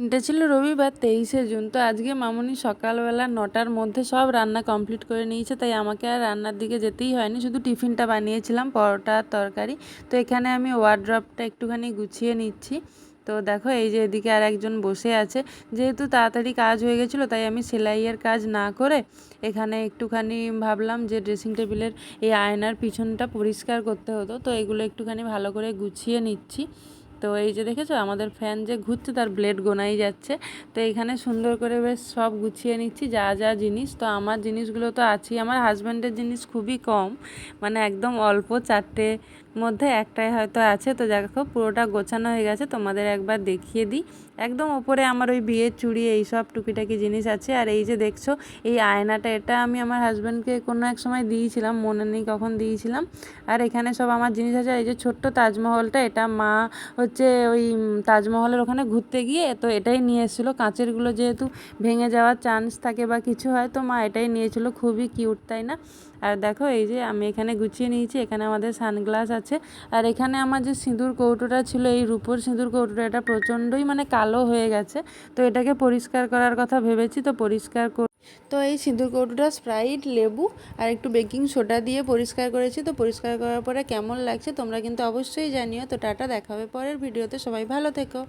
দিনটা ছিল রবিবার, তেইশে জুন। তো আজকে মামুনি সকালবেলা নটার মধ্যে সব রান্না কমপ্লিট করে নিয়েছে, তাই আমাকে আর রান্নার দিকে যেতেই হয়নি। শুধু টিফিনটা বানিয়েছিলাম, পরোটা, তরকারি। তো এখানে আমি ওয়ার্ড্রপটা একটুখানি গুছিয়ে নিচ্ছি। তো দেখো, এই যে এদিকে আর একজন বসে আছে। যেহেতু তাড়াতাড়ি কাজ হয়ে গেছিল, তাই আমি সেলাইয়ের কাজ না করে এখানে একটুখানি ভাবলাম যে ড্রেসিং টেবিলের এই আয়নার পিছনটা পরিষ্কার করতে হতো। তো এগুলো একটুখানি ভালো করে গুছিয়ে নিচ্ছি। তো এই যে দেখেছ, আমাদের ফ্যান যে ঘুরছে তার ব্লেড গোনাই যাচ্ছে। তো এখানে সুন্দর করে বেশ সব গুছিয়ে নিচ্ছি, যা যা জিনিস। তো আমার জিনিসগুলো তো আছেই। আমার হাজব্যান্ডের জিনিস খুবই কম। মানে একদম অল্প চারটে মধ্যে একটাই হয়তো আছে। তো দেখো, পুরোটা গোছানো হয়ে গেছে। তোমাদের একবার দেখিয়ে দিই। একদম ওপরে আমার ওই বিয়ের চুড়ি, এই সব টুকিটাকি জিনিস আছে। আর এই যে দেখছ, এই আয়নাটা, এটা আমি আমার হাজব্যান্ডকে কোনো এক সময় দিয়েছিলাম, মনে নেই কখন দিয়েছিলাম। আর এখানে সব আমার জিনিস আছে। এই যে ছোট্ট তাজমহলটা, এটা মা হচ্ছে ওই তাজমহলের ওখানে ঘুরতে গিয়ে, তো এটাই নিয়ে এসেছিল। কাঁচেরগুলো যেহেতু ভেঙে যাওয়ার চান্স থাকে বা কিছু হয়, তো মা এটাই নিয়েছিল। খুবই কিউট তাই না? আর দেখো, এই যে আমি এখানে গুছিয়ে নিয়েছি, এখানে আমাদের সানগ্লাস আছে। আর এখানে আমার যে সিঁদুর কৌটোটা ছিল, এই রূপোর সিঁদুর কৌটোটা এটা প্রচণ্ডই মানে কালো হয়ে গেছে। তো এটাকে পরিষ্কার করার কথা ভেবেছি, তো পরিষ্কার কর তো এই সিঁদুর কৌটোটা স্প্রাইট, লেবু আর একটু বেকিং সোডা দিয়ে পরিষ্কার করেছি। তো পরিষ্কার করার পরে কেমন লাগছে তোমরা কিন্তু অবশ্যই জানিও। তো টাটা, দেখা হবে পরের ভিডিওতে। সবাই ভালো থেকো।